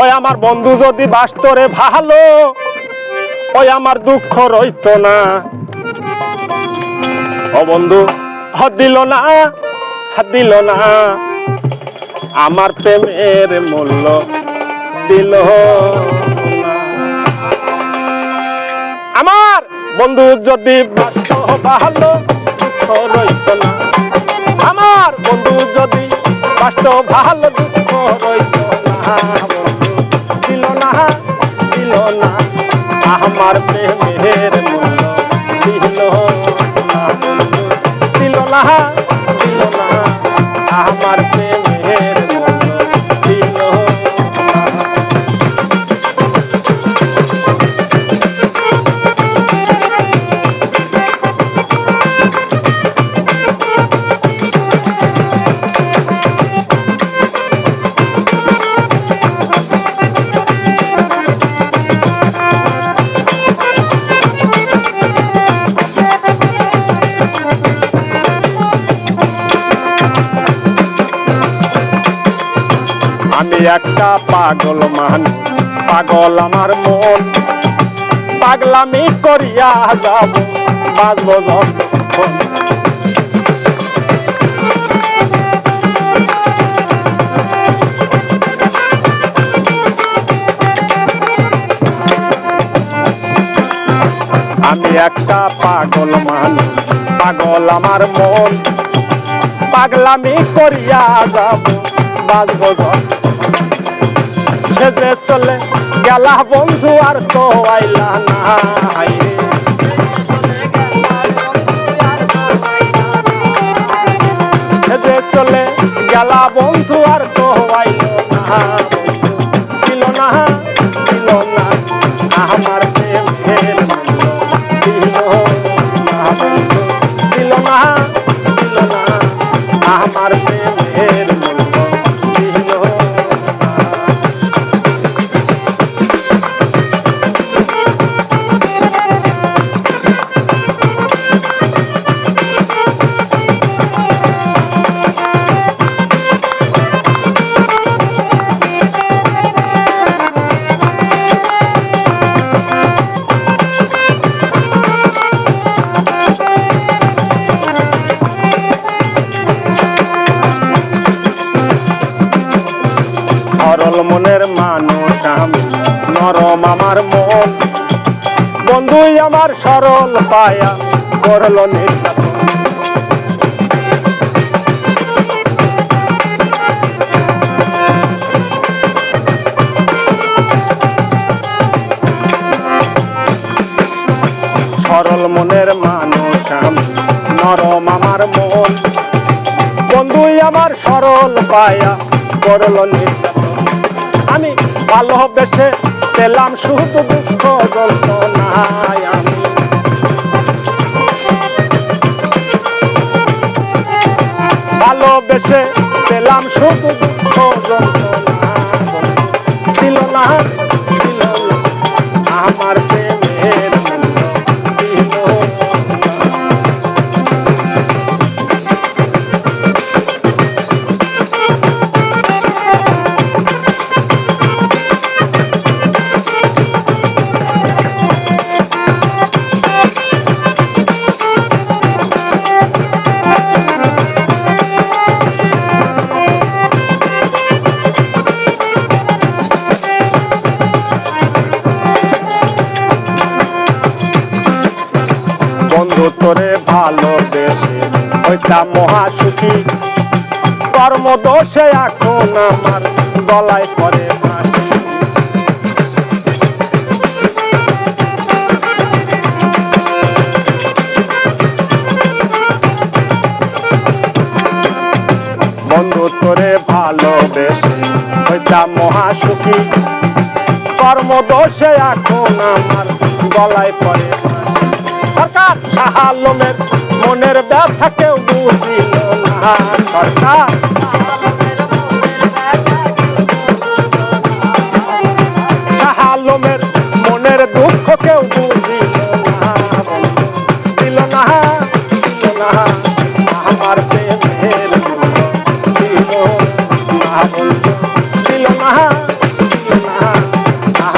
ওই আমার বন্ধু যদি বাস্তরে ভালো, ওই আমার দুঃখ রইত না। ও বন্ধু হ দিল না হ দিল না। আমার প্রেমের মূল্য দিল আমার বন্ধু যদি বাস্ত ভালো, দুঃখ রইত না। আমার বন্ধু যদি বাস্ত ভালো, দুঃখ রইত না। আমার প্রেমের দিল দিল না। দিল না। আমার প্রেমের আমি একটা পাগল মান। পাগল আমার মন। পাগলামি করিয়া যাব বাজব যতক্ষণ আমি একটা পাগল মান। পাগল আমার মন। পাগলামি করিয়া যাব বাজব সেজে চলে গেলা বন্ধু আর তো আইলা না হায়রে। সেজে চলে গেলা বন্ধু আর তো আইল না দিল না দিল না, আমার প্রেমের না আমার নরম আমার মন। বন্ধুই আমার সরল পায়া করল সরল মনের মানুষ আমি, নরম আমার মন। বন্ধুই আমার সরল পায়া করল নির্যাতন। আমি ভালোবেসে পেলাম শুধু দুঃখ যন্ত্রণায় আমি। ভালোবেসে পেলাম শুধু দুঃখ যন্ত্রণা ছিল না ছিল না আমার প্রেমের হইতাম মহাসুখী কর্মদোষে এখন আমার গলায় পরে বন্ধু তোরে ভালোবেসে হইতাম মহাসুখী কর্মদোষে এখন আমার গলায় পরে সরকার আলমের মনের ব্যথা কেউ বুঝিল না। সরকার আলমের মনের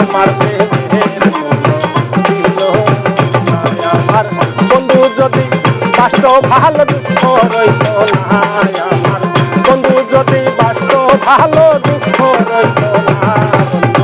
আমার ভালো দুঃখ রইত না।